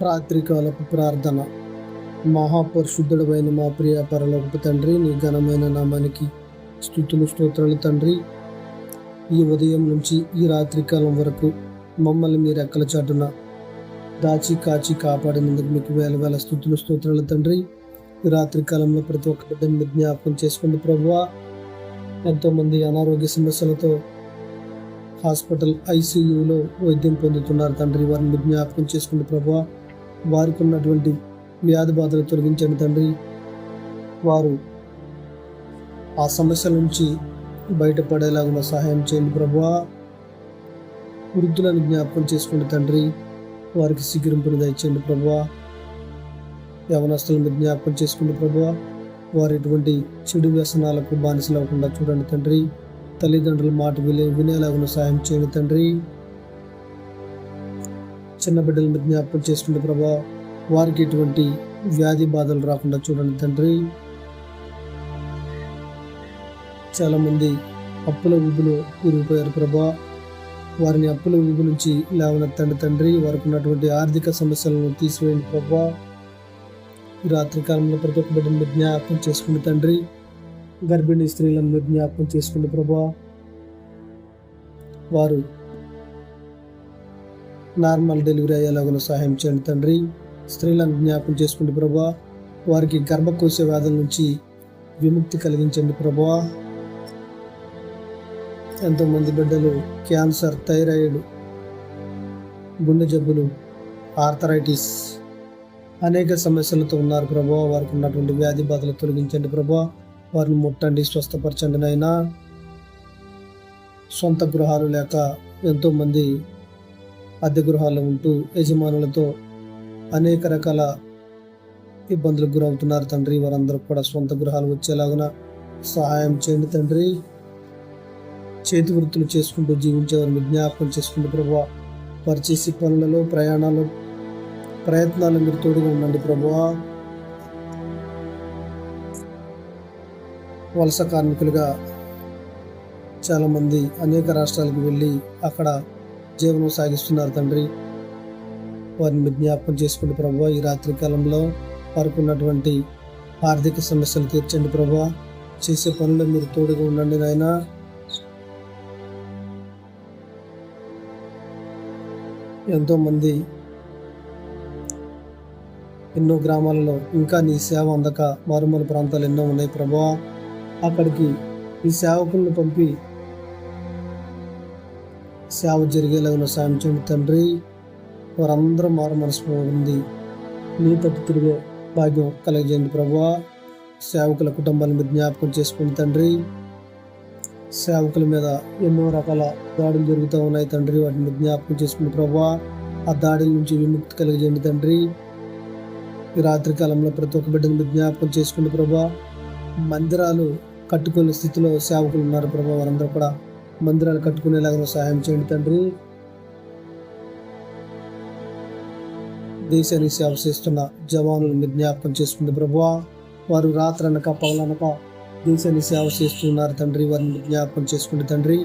రాత్రికాలపు ప్రార్థన. మహాపరిశుద్ధుడమైన మా ప్రియ పరలోకపు తండ్రి నీ ఘనమైన నామానికి స్థుతులు స్తోత్రాలు తండ్రి. ఈ ఉదయం నుంచి ఈ రాత్రికాలం వరకు మమ్మల్ని మీరు ఎక్కల చాటున దాచి కాచి కాపాడినందుకు మీకు వేల వేల స్థుతులు స్తోత్రాలు తండ్రి. ఈ రాత్రికాలంలో ప్రతి ఒక్క బిడ్డను మీరు జ్ఞాపకం చేసుకోండి ప్రభువా. ఎంతోమంది అనారోగ్య సమస్యలతో హాస్పిటల్ ఐసీయూలో వైద్యం పొందుతున్నారు తండ్రి. వారిని జ్ఞాపకం చేసుకుంటే ప్రభావ. వారికి ఉన్నటువంటి వ్యాధి బాధలు తొలగించండి తండ్రి. వారు ఆ సమస్యల నుంచి బయటపడేలాగా సహాయం చేయండి ప్రభా వృద్ధులను జ్ఞాపకం చేసుకోండి తండ్రి. వారికి సిగ్గురింపుని దయచేయండి ప్రభా యవనస్తులను జ్ఞాపకం చేసుకోండి ప్రభువా. వారు ఎటువంటి చెడు వ్యసనాలకు బానిసలు చూడండి తండ్రి. తల్లిదండ్రుల మాట వినే వినేలాగా సహాయం చేయండి తండ్రి. చిన్న బిడ్డలను జ్ఞాపకం చేసుకుంటే ప్రభా వారికి ఎటువంటి వ్యాధి బాధలు రాకుండా చూడండి తండ్రి. చాలామంది అప్పుల ఊబులో కూరుకుపోయారు ప్రభా. వారిని అప్పుల ఊబు నుంచి లేవనెత్తండి తండ్రి. వారికి ఉన్నటువంటి ఆర్థిక సమస్యలను తీసివేయండి ప్రభా. ఈ రాత్రి కాలంలో ప్రతి ఒక్క బిడ్డను మీరు జ్ఞాపకం చేసుకుని తండ్రి. గర్భిణీ స్త్రీలను మీరు జ్ఞాపకం చేసుకుని ప్రభా. వారు నార్మల్ డెలివరీ అయ్యేలాగా సహాయం చేయండి తండ్రి. స్త్రీలను జ్ఞాపం చేసుకోండి ప్రభా వారికి గర్భకోశ వ్యాధుల నుంచి విముక్తి కలిగించండి ప్రభా. ఎంతోమంది బిడ్డలు క్యాన్సర్ థైరాయిడ్ గుండె జబ్బులు ఆర్థరైటిస్ అనేక సమస్యలతో ఉన్నారు ప్రభా. వారికి ఉన్నటువంటి వ్యాధి బాధలు తొలగించండి ప్రభా. వారిని ముట్టండి స్వస్థపరచండి నాయనా. సొంత గృహాలు లేక ఎంతోమంది అద్దె గృహాల్లో ఉంటూ యజమానులతో అనేక రకాల ఇబ్బందులకు గురవుతున్నారు తండ్రి. వారందరూ కూడా సొంత గృహాలు వచ్చేలాగున సహాయం చేయండి తండ్రి. చేతి వృత్తులు చేసుకుంటూ జీవించేవారిని జ్ఞాపకం చేసుకుంటూ ప్రభు వారు చేసే పనులలో ప్రయాణాలు ప్రయత్నాలు మీరు తోడుగా ఉండండి ప్రభువా. వలస కార్మికులుగా చాలామంది అనేక రాష్ట్రాలకు వెళ్ళి అక్కడ జీవనం సాగిస్తున్నారు తండ్రి. వారిని జ్ఞాపకం చేసుకుంటే ప్రభు ఈ రాత్రి కాలంలో వారికి ఉన్నటువంటి ఆర్థిక సమస్యలు తీర్చండి ప్రభు. చేసే పనులు మీరు తోడుగా ఉండండి నాయన. ఎంతోమంది ఎన్నో గ్రామాలలో ఇంకా నీ సేవ అందక మారుమూల ప్రాంతాలు ఎన్నో ఉన్నాయి ప్రభు. అక్కడికి ఈ సేవకులను పంపి సేవ జరిగేలాగా సాయం చేయండి తండ్రి. వారందరూ మారు మనసు ఉంది నీ తట్టు తిరిగే భాగ్యం కలిగజేయండి ప్రభా. సేవకుల కుటుంబాలను మీరు జ్ఞాపకం చేసుకుని తండ్రి. సేవకుల మీద ఎన్నో రకాల దాడులు జరుగుతూ ఉన్నాయి తండ్రి. వాటిని జ్ఞాపకం చేసుకుని ప్రభా. ఆ దాడుల నుంచి విముక్తి కలిగజేయండి తండ్రి. ఈ రాత్రి కాలంలో ప్రతి ఒక్క బిడ్డను మీరు జ్ఞాపకం చేసుకుని ప్రభా. మందిరాలు కట్టుకునే స్థితిలో సేవకులు ఉన్నారు ప్రభా. వారందరూ కూడా మందిరాలు కట్టుకునేలాగా సహాయం చేయండి తండ్రి. దేశానికి సేవ చేస్తున్న జవానులు మీరు జ్ఞాపకం చేసుకుంది ప్రభా వారు రాత్రనక పగలనక దేశాన్ని సేవ చేస్తున్నారు తండ్రి. వారిని జ్ఞాపకం చేసుకుంటే తండ్రి.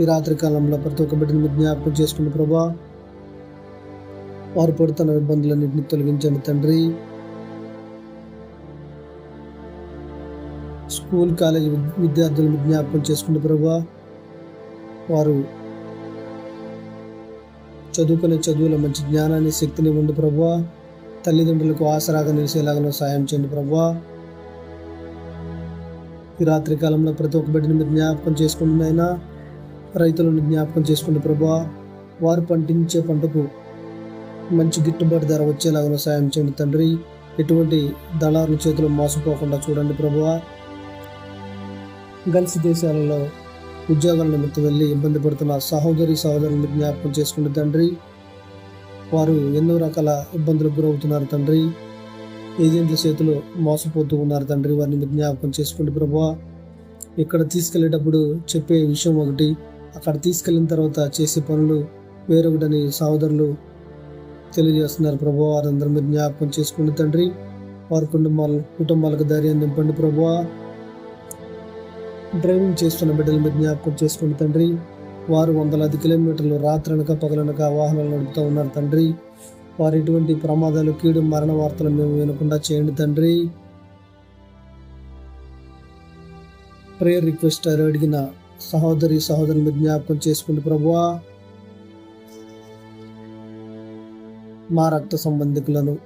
ఈ రాత్రి కాలంలో ప్రతి ఒక్క బిడ్డను మీరు జ్ఞాపకం చేసుకుంటే ప్రభా వారు పడుతున్న ఇబ్బందులన్నింటినీ తొలగించండి తండ్రి. స్కూల్ కాలేజ్ విద్యార్థులను జ్ఞాపకం చేసుకుంటే ప్రభా వారు చదువుకునే చదువుల మంచి జ్ఞానాన్ని శక్తిని ఇవ్వండి ప్రభా. తల్లిదండ్రులకు ఆసరాగా నిలిచేలాగా సాయం చేయండి ప్రభా. ఈ రాత్రి కాలంలో ప్రతి ఒక్క బిడ్డని మీరు జ్ఞాపకం చేసుకుంటున్న రైతులను జ్ఞాపకం చేసుకుంటే ప్రభా. వారు పండించే పంటకు మంచి గిట్టుబాటు ధర వచ్చేలాగా సాయం చేయండి తండ్రి. ఎటువంటి దళారుల చేతిలో మోసపోకుండా చూడండి ప్రభువా గల్ఫ్ దేశాలలో ఉద్యోగాల నిమిత్తం వెళ్ళి ఇబ్బంది పడుతున్న సహోదరి సహోదరులను జ్ఞాపకం చేసుకుంటే తండ్రి వారు ఎన్నో రకాల ఇబ్బందులకు గురవుతున్నారు తండ్రి. ఏజెంట్ల చేతిలో మోసపోతూ ఉన్నారు తండ్రి వారిని జ్ఞాపకం చేసుకోండి ప్రభువా ఇక్కడ తీసుకెళ్ళేటప్పుడు చెప్పే విషయం ఒకటి అక్కడ తీసుకెళ్ళిన తర్వాత చేసే పనులు వేరొకటని సహోదరులు తెలియజేస్తున్నారు ప్రభు వారందరూ మీరు జ్ఞాపకం చేసుకుని తండ్రి వారి కుటుంబాల కుటుంబాలకు ధైర్యం నింపండి ప్రభు డ్రైవింగ్ చేస్తున్న బిడ్డలు మీరు జ్ఞాపకం చేసుకోండి తండ్రి. వారు వందలాది కిలోమీటర్లు రాత్రనక పగలనక వాహనాలు నడుపుతూ ఉన్నారు తండ్రి. వారు ఎటువంటి ప్రమాదాలు కీడు మరణ వార్తలు మేము వినకుండా చేయండి తండ్రి. ప్రేయర్ రిక్వెస్ట్ అడిగిన సహోదరి సహోదరుని మీరు జ్ఞాపకం చేసుకోండి ప్రభువా. మా రక్త సంబంధికులను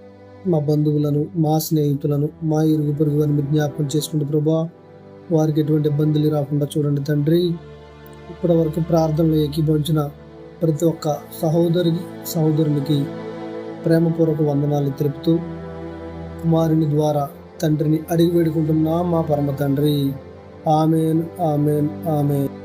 మా బంధువులను మా స్నేహితులను మా ఇరుగు పొరుగు వారిని మీరు జ్ఞాపకం చేసుకోండి ప్రభా వారికి ఎటువంటి ఇబ్బందులు రాకుండా చూడండి తండ్రి. ఇప్పటి వరకు ప్రార్థనలు ఏకీభవించిన ప్రతి ఒక్క సహోదరి సహోదరునికి ప్రేమపూర్వక వందనాలు తెలుపుతూ కుమారుని ద్వారా తండ్రిని అడిగి వేడుకుంటున్నా మా పరమ తండ్రి. Amen amen amen.